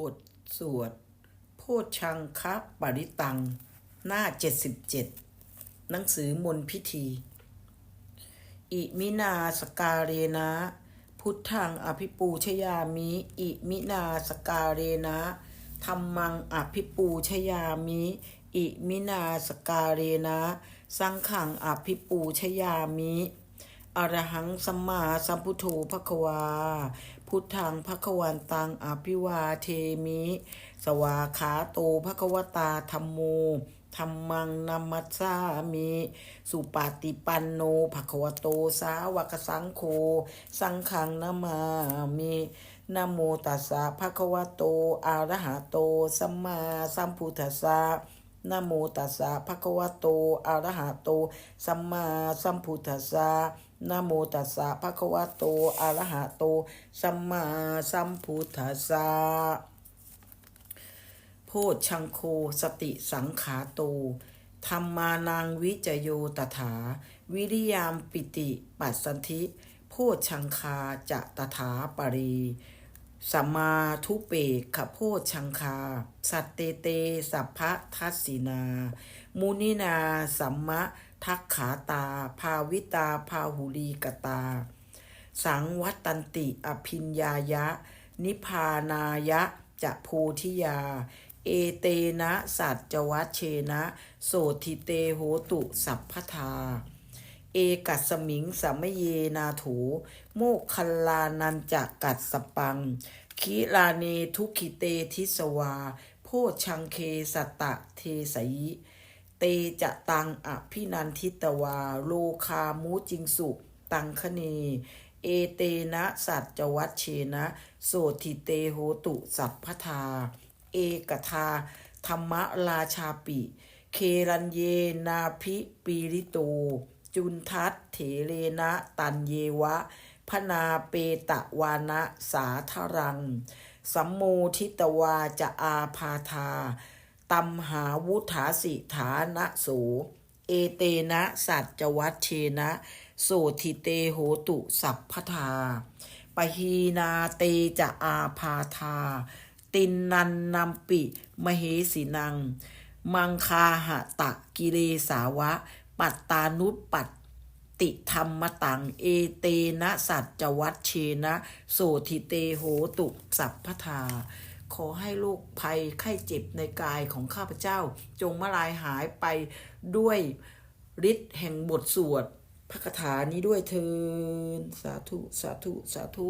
บทสวด โพชังคะปริตัง หน้า 77 หนังสือมนพิธี อิมินาสกาเรนะ พุทธังอภิปูชยามิ อิมินาสกาเรนะธรรมังอภิปูชยามิ อิมินาสกาเรนะ สังขังอภิปูชยามิ อรหังสัมมาสัมพุทโธภควา พุทธังภควันตังอภิวาเทมิ สวาขาโตภควตาธรรมโมธรรมังนัมมัสสามิ สุปาติปันโนภควโตสาวกสังโฆสังฆังนามามินโมตัสสะภะควโตอรหะโต สัมมาสัมพุทธัสสะ นะโมตัสสะภะคะวะโตอะระหะโต สัมมาสัมพุทธัสสะนะโมตัสสะภะคะวะโตอะระหะโต สัมมาสัมพุทธัสสะโพชังโคสติสังขาโตธรรมานังวิจโยตถา วิริยามปิติ ปัสสันธิโพชังคาจะตถาปรี สัมมาทุเปกขโพชังคา สัตเตเต สัพพะทัสสินา มุนินาสัมมะทักขาตา ภาวิตา ภาหุลีกตา สังวัตตันติอภิญญายะ นิพานายะจะโพธิยา เอเตนะ สัจจวัชเชนะ โสทิเตโหตุสัพพทา เอกัสมิงสัมเยนาโถโมกคัลานันจะกัดสปัง คิลาเนทุกิเตทิสวา โพชังเคสตะเทสยิ เตจะตังอภินันทิตวา โลคามูจิงสุตังคเน เอเตนะสัจจวัชเชนะ โสทิเตโหตุสัพพทา เอกทาธรรมราชาปิ เครัญเยนาภิปีริโต จุนทัตเถเรนะตันเยวะ พนาเปตะวานะสาทรัง สัมโมทิตวาจะอาพาธาตัมหาวุธาสิฐานะโส เอเตนะสัจจวัชเชนะโสทิเตโหตุสัพพทาปหีนาเตจะอาพาธา ตินนันนัมปิ มเหสีนัง มังคาหะตะกิเลสาวะ ปัตตานุปัตติธรรมตัง เอเตนะสัจจวัชเชนะ โสทิเตโหตุสัพพทา ขอให้โรคภัยไข้เจ็บในกายของข้าพเจ้า จงมาลายหายไปด้วยฤทธิ์แห่งบทสวดพระคาถานี้ด้วยเทินสาธุ สาธุ สาธุ